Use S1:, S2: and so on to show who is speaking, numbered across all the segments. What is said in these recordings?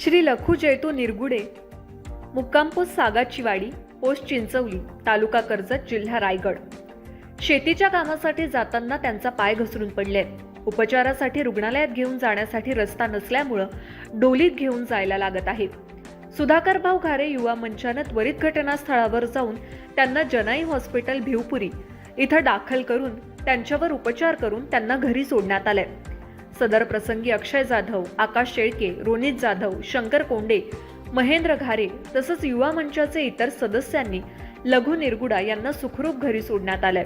S1: श्री लखू जयतू निरगुडे मुक्कामपोस्ट सागाची वाडी पोस्ट चिंचवली तालुका कर्जत जिल्हा रायगड. शेतीच्या कामासाठी जाताना त्यांचा पाय घसरून पडले. उपचारासाठी रुग्णालयात घेऊन जाण्यासाठी रस्ता नसल्यामुळं डोलीत घेऊन जायला लागत आहे. सुधाकर भाऊ घारे युवा मंचानं त्वरित घटनास्थळावर जाऊन त्यांना जनाई हॉस्पिटल भिवपुरी इथं दाखल करून त्यांच्यावर उपचार करून त्यांना घरी सोडण्यात आले सदर प्रसंगी अक्षय जाधव आकाश शेळके रोनित जाधव शंकर कोंडे महेंद्र घारे तसंच युवा मंचाचे इतर सदस्यांनी लघु निरगुडा यांना सुखरूप घरी सोडण्यात आलंय.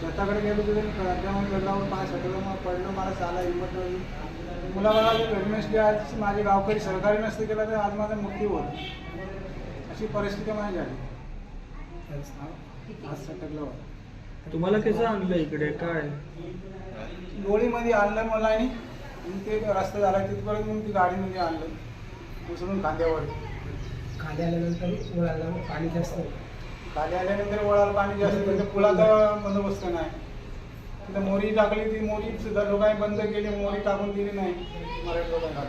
S2: शेताकडे गेलो तिथे त्यामुळे गडलावर पाय सटलं मग पडलं मला चाला हिंमत नव्हती. मुलाला वेडनेसडे आज माझे गावकरी सहकार्य नसते केलं तर आज माझा मृत्यू होत. अशी परिस्थिती माझी झाली. आज सटकलं होतं.
S3: तुम्हाला कसं आणलं इकडे? काय?
S2: डोळीमध्ये आणलं मला आणि ते रस्ता झाला तिथपर्यंत मग ती गाडीमध्ये आणलं. उचलून खांद्यावर.
S4: खाली आल्यानंतर आल्यावर पाणी जास्त.
S2: खाली आल्यानंतर वळाला पाणी जास्त तिथे पुलाचा बंदोबस्त नाही. तिथं मोरी टाकली ती मोरी सुद्धा लोकांनी बंद केली मोरी टाकून दिली नाही. मराठी लोकांना.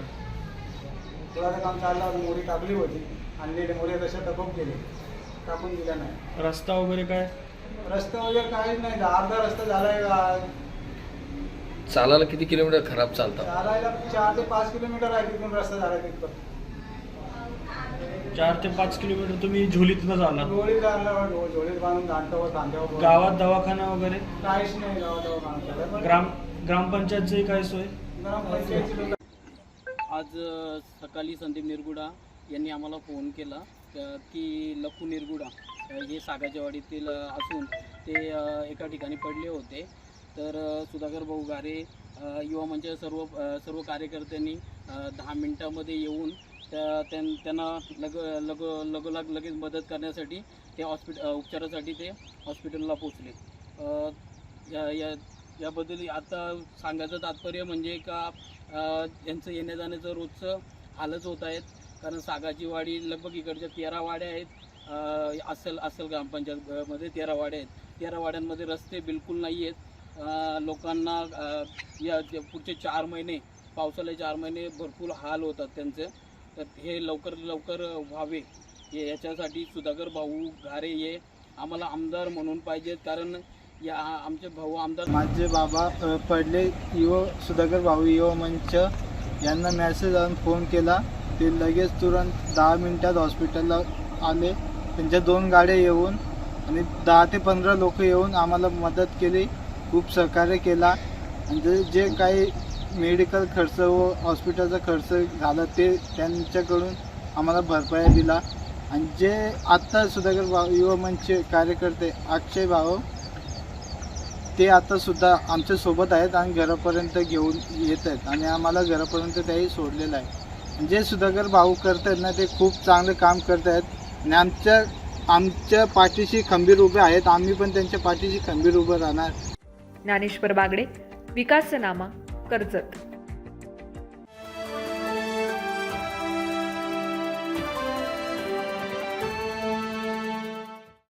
S2: पुलाचं काम चाललं होतं, मोरी टाकली होती. आणलेली मोरी तशा टपक केली. टाकून दिल्या नाही.
S3: रस्ता वगैरे काय?
S2: रस्ता वगैरे काहीच नाही. अर्धा रस्ता झालाय आ,
S5: चालायला किती किलोमीटर खराब चालतं?
S2: चालायला चार ते पाच किलोमीटर आहे तिथून रस्ता झाला तिथं
S3: चार ते पाच किलोमीटर तुम्ही झोलीतनं झाला
S2: डोळीत आणलं डोळीत बांधून
S3: गावात दवाखाना वगैरे?
S2: काहीच नाही गावात गावात
S3: ग्राम ग्रामपंचायतची काय सोय?
S2: ग्रामपंचायतची
S6: आज अ, सकाळी संदीप निरगुडा यांनी आम्हाला फोन केला क- की लखू निरगुडा. जे हे सागाच्या वाडीतील असून ते एका ठिकाणी पडले होते. तर सुधाकर भाऊ गारे युवा मंच सर्व सर्व कार्यकर्त्यांनी दहा मिनटामध्ये येऊन त्या त्यां- त्यांना लग लग लगोलाग लगेच मदत करण्यासाठी ते हॉस्पिट उपचारासाठी ते हॉस्पिटलला पोचले या या याबद्दल आता सांगायचं तात्पर्य म्हणजे का यांचं येण्या जाण्याचं रोजचं हालच होत आहेत. कारण सागाची वाडी लगभग इकडच्या तेरा वाड्या आहेत. असल असल ग्रामपंचायतमध्ये तेरा वाडे आहेत. तेरा वाड्यांमध्ये रस्ते बिलकुल नाही आहेत. लोकांना या पुढचे चार महिने पावसाळे चार महिने भरपूर हाल होतात त्यांचे. तर हे लवकर लवकर व्हावे. हे याच्यासाठी सुधाकर भाऊ घारे हे आम्हाला आमदार म्हणून पाहिजेत कारण या आमचे भाऊ आमदार
S2: माझे बाबा पडले. युव सुधाकर भाऊ युव मंच. यांना मॅसेज आणून फोन केला. ते लगेच तुरंत दहा मिनिटात हॉस्पिटलला आले. त्यांच्या दोन गाड्या येऊन आणि दहा ते पंधरा लोक येऊन आम्हाला मदत केली खूप सहकार्य केला. आणि जे काही मेडिकल खर्च व हॉस्पिटलचा खर्च झाला ते त्यांच्याकडून आम्हाला भरपाई दिला. आणि जे आत्ता सुधाकर भाऊ युवा मंच कार्यकर्ते अक्षय भाऊ ते आतासुद्धा आमच्यासोबत आहेत आणि घरापर्यंत घेऊन येत आहेत आणि आम्हाला घरापर्यंत त्याही सोडलेलं आहे. जे सुधाकर भाऊ करत आहेत ना ते खूप चांगलं काम करत आहेत आणि आमच्या आमच्या पाठीशी खंबीर उभे आहेत. आम्ही पण त्यांच्या पाठीशी खंबीर उभं राहणार.
S1: ज्ञानेश्वर बागडे विकासनामा कर्जत.